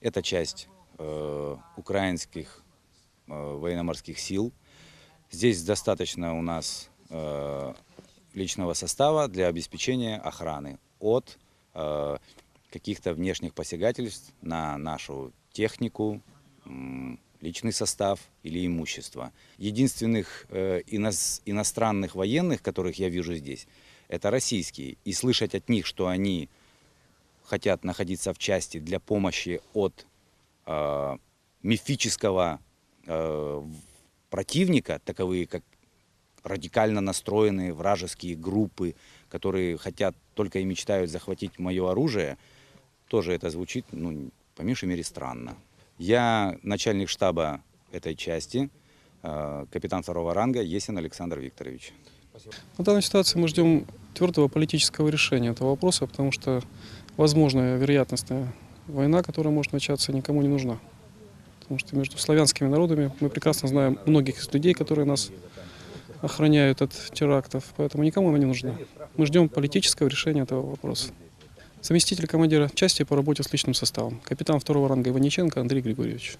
Это часть э, украинских э, военно-морских сил. Здесь достаточно у нас э, личного состава для обеспечения охраны от э, каких-то внешних посягательств на нашу технику, личный состав или имущество. Единственных э, иnos- иностранных военных, которых я вижу здесь, это российские. И слышать от них, что они хотят находиться в части для помощи от э, мифического э, противника, таковые как радикально настроенные вражеские группы, которые хотят только и мечтают захватить мое оружие, тоже это звучит, ну, по меньшей мере, странно. Я начальник штаба этой части, э, капитан второго ранга Есин Александр Викторович. В данной ситуации мы ждем твердого политического решения этого вопроса, потому что возможная вероятностная война, которая может начаться, никому не нужна. Потому что между славянскими народами мы прекрасно знаем многих из людей, которые нас охраняют от терактов, поэтому никому она не нужна. Мы ждем политического решения этого вопроса. Заместитель командира части по работе с личным составом, капитан второго ранга Иваниченко Андрей Григорьевич.